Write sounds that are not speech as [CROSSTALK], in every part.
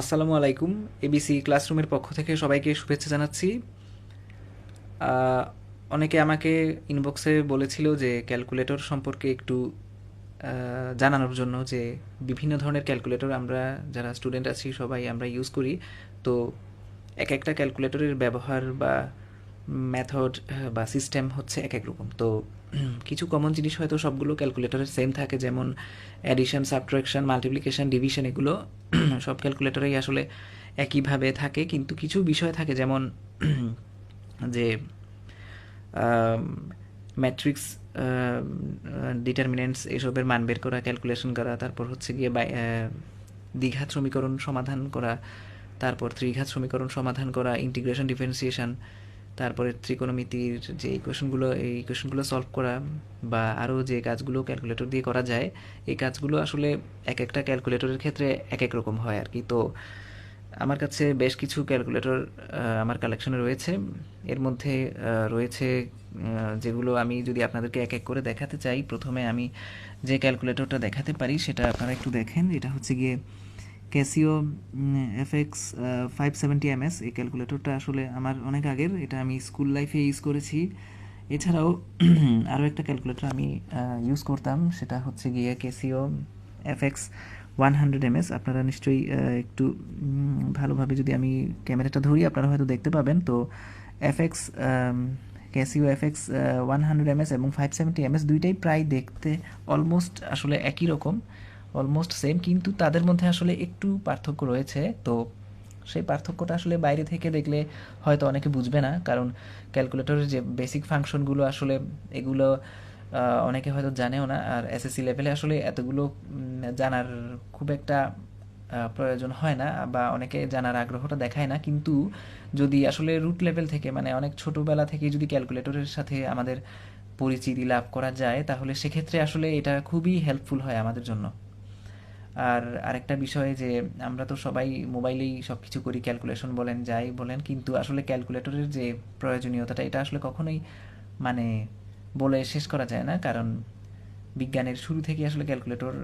আসসালামু আলাইকুম এবিসি ক্লাসরুমের পক্ষ থেকে সবাইকে শুভেচ্ছা জানাচ্ছি। অনেকে আমাকে ইনবক্সে বলেছিল যে ক্যালকুলেটর সম্পর্কে একটু জানানোর জন্য যে বিভিন্ন ধরনের ক্যালকুলেটর আমরা যারা স্টুডেন্ট আছি সবাই আমরা ইউজ করি। তো এক একটা ক্যালকুলেটরের ব্যবহার বা মেথড বা সিস্টেম হচ্ছে এক এক রকম। তো [CLEARS THROAT] কিছু কমন জিনিস হয়তো সবগুলো ক্যালকুলেটরের সেম থাকে যেমন অ্যাডিশন সাবট্রাকশন মাল্টিপ্লিকেশন ডিভিশন এগুলো [CLEARS THROAT] সব ক্যালকুলেটরেই আসলে একইভাবে থাকে। কিন্তু কিছু বিষয় থাকে যেমন [CLEARS THROAT] যে ম্যাট্রিক্স ডিটারমিনেন্টস এসবের মান বের করা ক্যালকুলেশন করা তারপর হচ্ছে গিয়ে বাই- আহ, দ্বিঘাত সমীকরণ সমাধান করা তারপর ত্রিঘাত সমীকরণ সমাধান করা ইন্টিগ্রেশন ডিফারেন্সিয়েশন তারপরে ত্রিকোণমিতির যে ইকুয়েশনগুলো এই ইকুয়েশনগুলো সলভ করা বা আরও যে কাজগুলো ক্যালকুলেটর দিয়ে করা যায়, এই কাজগুলো আসলে এক একটা ক্যালকুলেটরের ক্ষেত্রে এক এক রকম হয় আর কি। তো আমার কাছে বেশ কিছু ক্যালকুলেটর আমার কালেকশনে রয়েছে। এর মধ্যে রয়েছে যেগুলো আমি যদি আপনাদেরকে এক এক করে দেখাতে চাই, প্রথমে আমি যে ক্যালকুলেটরটা দেখাতে পারি সেটা আপনারা একটু দেখেন। এটা হচ্ছে গিয়ে Casio F X five seventy MS এই ক্যালকুলেটরটা আসলে আমার অনেক আগের, এটা আমি স্কুল লাইফে ইউজ করেছি। এছাড়াও [CLEARS THROAT] আরও একটা ক্যালকুলেটর আমি ইউজ করতাম, সেটা হচ্ছে গিয়ে Casio F X one hundred MS আপনারা নিশ্চয়ই একটু ভালোভাবে যদি আমি ক্যামেরাটা ধরি, আপনারা হয়তো দেখতে পাবেন। তো F X Casio F X one hundred MS এবং ফাইভ সেভেন্টি এমএস দুইটাই প্রায় দেখতে অলমোস্ট আসলে একই রকম। অলমোস্ট সেম কিন্তু তাদের মধ্যে আসলে একটু পার্থক্য রয়েছে। তো সেই পার্থক্যটা আসলে বাইরে থেকে দেখলে হয়তো অনেকে বুঝবে না, কারণ ক্যালকুলেটরের যে বেসিক ফাংশনগুলো আসলে এগুলো অনেকে হয়তো জানেও না। আর এসএসসি লেভেলে আসলে এতগুলো জানার খুব একটা প্রয়োজন হয় না বা অনেকে জানার আগ্রহটা দেখায় না। কিন্তু যদি আসলে রুট লেভেল থেকে মানে অনেক ছোটোবেলা থেকে যদি ক্যালকুলেটরের সাথে আমাদের পরিচিতি লাভ করা যায়, তাহলে সেক্ষেত্রে আসলে এটা খুবই হেল্পফুল হয় আমাদের জন্য। আর আরেকটা বিষয় যে, আমরা তো সবাই মোবাইলেই সব কিছু করি ক্যালকুলেশন বলেন, যাই বলেন, কিন্তু আসলে ক্যালকুলেটরের যে প্রয়োজনীয়তাটা, এটা আসলে কখনোই মানে বলে শেষ করা যায় না, কারণ বিজ্ঞানের শুরু থেকে আসলে ক্যালকুলেটর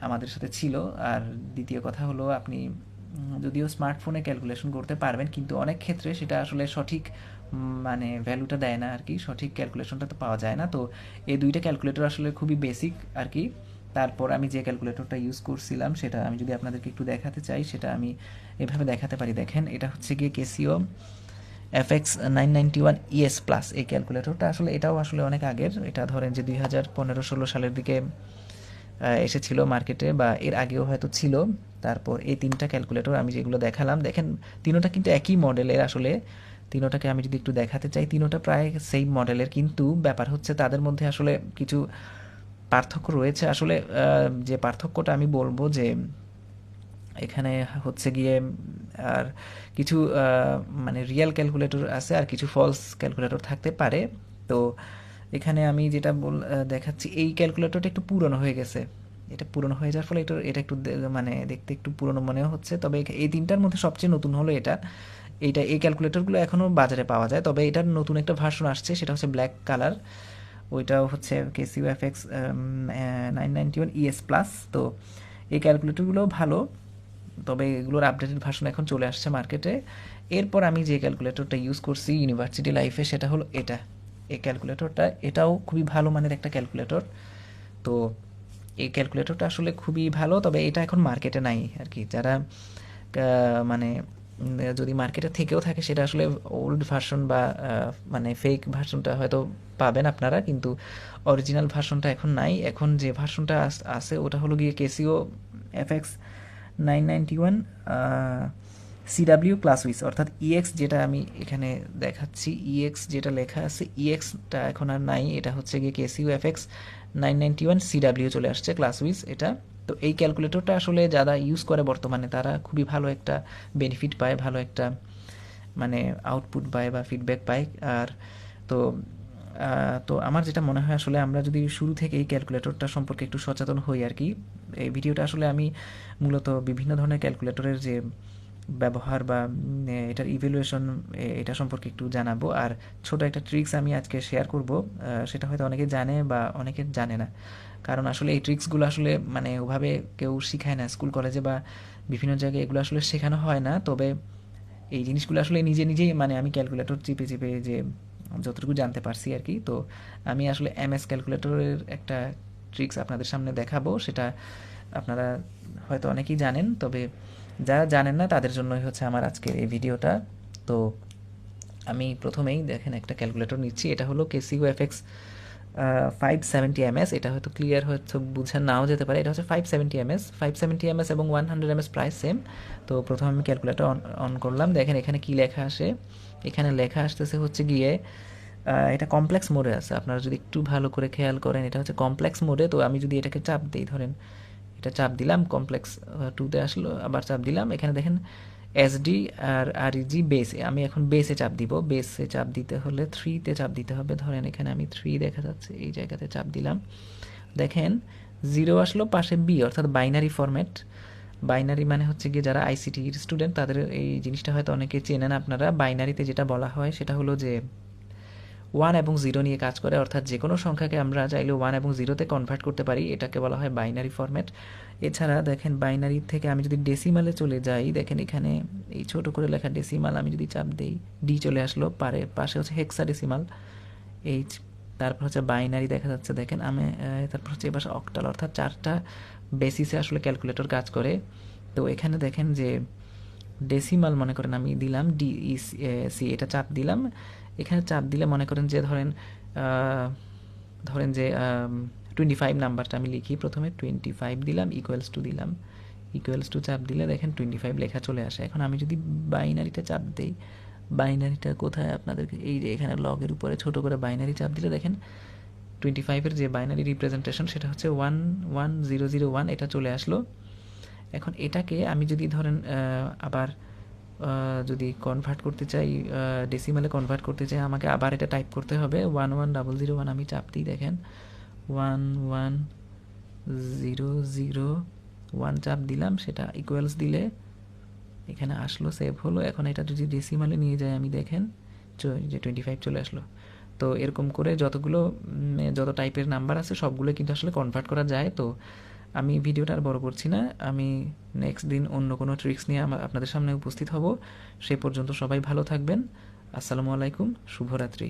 আমাদের সাথে ছিল। আর দ্বিতীয় কথা হলো, আপনি যদিও স্মার্টফোনে ক্যালকুলেশন করতে পারবেন, কিন্তু অনেক ক্ষেত্রে সেটা আসলে সঠিক মানে ভ্যালুটা দেয় না আর কি। সঠিক ক্যালকুলেশনটা তো পাওয়া যায় না। তো এই দুইটা ক্যালকুলেটর আসলে খুবই বেসিক আর কি। তারপর আমি যে ক্যালকুলেটরটা ইউজ করছিলাম, সেটা আমি যদি আপনাদেরকে একটু দেখাতে চাই, সেটা আমি এভাবে দেখাতে পারি। দেখেন, এটা হচ্ছে গিয়ে Casio F X nine one ES plus এই ক্যালকুলেটরটা আসলে এটাও আসলে অনেক আগের। এটা ধরেন যে দুই হাজার পনেরো ষোলো সালের দিকে এসেছিল মার্কেটে বা এর আগেও হয়তো ছিল। তারপর এই তিনটা ক্যালকুলেটর আমি যেগুলো দেখালাম, দেখেন, তিনোটা কিন্তু একই মডেলের আসলে। তিনোটাকে আমি যদি একটু দেখাতে চাই, তিনোটা প্রায় সেম মডেলের কিন্তু ব্যাপার হচ্ছে, তাদের মধ্যে আসলে কিছু পার্থক্য রয়েছে। আসলে যে পার্থক্যটা আমি বলব যে এখানে হচ্ছে গিয়ে, আর কিছু মানে রিয়েল ক্যালকুলেটর আছে আর কিছু ফলস ক্যালকুলেটর থাকতে পারে। তো এখানে আমি যেটা বল দেখাচ্ছি, এই ক্যালকুলেটরটা একটু পুরনো হয়ে গেছে। এটা পুরনো হয়ে যাওয়ার ফলে এটা এটা একটু মানে দেখতে একটু পুরনো মনেও হচ্ছে। তবে এই তিনটার মধ্যে সবচেয়ে নতুন হলো এটা। এইটা, এই ক্যালকুলেটরগুলো এখনও বাজারে পাওয়া যায়। তবে এটার নতুন একটা ভার্সন আসছে, সেটা হচ্ছে ব্ল্যাক কালার ওইটাও হচ্ছে Casio F X nine ninety one ES plus তো এই ক্যালকুলেটরগুলো ভালো, তবে এগুলোর আপডেটেড ভার্সন এখন চলে আসছে মার্কেটে এরপর আমি যে ক্যালকুলেটরটা ইউজ করছি ইউনিভার্সিটি লাইফে সেটা হলো এটা। এই ক্যালকুলেটরটা এটাও খুবই ভালো মানের একটা ক্যালকুলেটর তো এই ক্যালকুলেটরটা আসলে খুবই ভালো, তবে এটা এখন মার্কেটে নাই আর কি যারা মানে যদি মার্কেটে থেকেও থাকে, সেটা আসলে ওল্ড ভার্সন বা মানে ফেক ভার্সনটা হয়তো পাবেন আপনারা, কিন্তু অরিজিনাল ভার্সনটা এখন নাই। এখন যে ভার্সনটা আছে, ওটা হলো গিয়ে Casio F X nine ninety one CW ClassWiz অর্থাৎ ইএক্স যেটা আমি এখানে দেখাচ্ছি। ইএক্স যেটা লেখা আছে ইএক্সটা এখন আর নাই। এটা হচ্ছে গিয়ে Casio F X nine ninety one CW চলে আসছে ক্লাস উইস এটা। তো এই ক্যালকুলেটরটা আসলে যারা ইউজ করে বর্তমানে, তারা খুবই ভালো একটা বেনিফিট পায়, ভালো একটা মানে আউটপুট পায় বা ফিডব্যাক পায়। আর তো তো আমার যেটা মনে হয় আসলে আমরা যদি শুরু থেকে এই ক্যালকুলেটরটা সম্পর্কে একটু সচেতন হই আর কি। এই ভিডিওটা আসলে আমি মূলত বিভিন্ন ধরনের ক্যালকুলেটরের যে ব্যবহার বা এটার ইভ্যালুয়েশন এটা সম্পর্কে একটু জানাব। আর ছোট একটা ট্রিক্স আমি আজকে শেয়ার করব সেটা হয়তো অনেকে জানে বা অনেকে জানে না। কারণ আসলে এই ট্রিক্সগুলো আসলে মানে ওভাবে কেউ শিখায় না। স্কুল কলেজে বা বিভিন্ন জায়গায় এগুলো আসলে শেখানো হয় না। তবে এই জিনিসগুলো আসলে নিজে নিজেই মানে আমি ক্যালকুলেটর চিপে চিপে যে, যতটুকু জানতে পারছি আর কি, তো আমি আসলে এমএস ক্যালকুলেটরের একটা ট্রিক্স আপনাদের সামনে দেখাবো। সেটা আপনারা হয়তো অনেকেই জানেন, তবে যারা জানেন না, তাদের জন্যই হচ্ছে আমার আজকের এই ভিডিওটা। তো আমি প্রথমেই দেখেন একটা ক্যালকুলেটর নিচ্ছি, এটা হলো Casio FX five seventy MS এটা হয়তো ক্লিয়ার হয়তো বুঝে নাও যেতে পারে। এটা হচ্ছে five seventy MS five seventy MS এবং one hundred MS price same তো প্রথমে আমি ক্যালকুলেটর অন অন করলাম। দেখেন এখানে কি লেখা আসে? এখানে লেখা আসতেছে হচ্ছে গিয়ে এটা কমপ্লেক্স মোডে আছে। আপনারা যদি একটু ভালো করে খেয়াল করেন, এটা হচ্ছে কমপ্লেক্স মোডে তো আমি যদি এটাকে চাপ দিই, ধরেন এটা চাপ দিলাম কমপ্লেক্স টুতে আসলো, আবার চাপ দিলাম। এখানে দেখেন এসডি আর আর জি বেসে আমি এখন বেসে চাপ দিব। বেসে চাপ দিতে হলে থ্রিতে চাপ দিতে হবে। ধরেন এখানে আমি থ্রি দেখা যাচ্ছে, এই জায়গাতে চাপ দিলাম। দেখেন জিরো আসলো, পাশে বি অর্থাৎ বাইনারি ফরম্যাট বাইনারি মানে হচ্ছে গিয়ে যারা আইসিটির স্টুডেন্ট তাদের এই জিনিসটা হয়তো অনেকে চেনেন। আপনারা বাইনারিতে যেটা বলা হয়, সেটা হলো যে ওয়ান এবং জিরো নিয়ে কাজ করে, অর্থাৎ যে কোনো সংখ্যাকে আমরা চাইলে ওয়ান এবং জিরোতে কনভার্ট করতে পারি। এটাকে বলা হয় বাইনারি ফরম্যাট এছাড়া দেখেন বাইনারি থেকে আমি যদি ডেসিমালে চলে যাই, দেখেন এখানে এই ছোট করে লেখা ডেসিমাল আমি যদি চাপ দেই ডি চলে আসলো, পারে, পাশে হচ্ছে হেক্সা ডেসিমাল এইচ তারপর হচ্ছে বাইনারি দেখা যাচ্ছে, দেখেন আমি তারপর হচ্ছে এবার অক্টাল অর্থাৎ চারটা বেসিসে আসলে ক্যালকুলেটর কাজ করে। তো এখানে দেখেন যে ডেসিমাল মনে করেন আমি দিলাম ডি সি এটা চাপ দিলাম এখানে চাপ দিলে মনে করেন যে ধরেন ধরেন যে টোয়েন্টি ফাইভ নাম্বারটা আমি লিখি প্রথমে টোয়েন্টি ফাইভ দিলাম ইকুয়ালস টু দিলাম। ইকুয়ালস টু চাপ দিলে দেখেন টোয়েন্টি ফাইভ লেখা চলে আসে। এখন আমি যদি বাইনারিটা চাপ দিই বাইনারিটা কোথায় আপনাদেরকে? এই যে এখানে লগের উপরে ছোট করে বাইনারি চাপ দিলে দেখেন টোয়েন্টি ফাইভের যে বাইনারি রিপ্রেজেন্টেশন সেটা হচ্ছে one one zero zero one এটা চলে আসলো। এখন এটাকে আমি যদি ধরেন আবার যদি কনভার্ট করতে চাই ডেসিমালে কনভার্ট করতে চাই, আমাকে আবার এটা টাইপ করতে হবে। One one double zero one আমি চাপ দিই, দেখেন। One one zero zero one চাপ দিলাম, সেটা ইকুয়ালস দিলে এখানে আসলো সেভ হলো। এখন এটা যদি ডেসিমালে নিয়ে যাই আমি, দেখেন যে টোয়েন্টি ফাইভ চলে আসলো। তো এরকম করে যতগুলো যত টাইপের নাম্বার আছে, সবগুলো কিন্তু আসলে কনভার্ট করা যায়। তো আমি ভিডিওটা আর বড় করছি না। আমি নেক্সট দিন অন্য কোনো ট্রিক্স নিয়ে আপনাদের সামনে উপস্থিত হব। সে পর্যন্ত সবাই ভালো থাকবেন। আসসালামু আলাইকুম। শুভরাত্রি।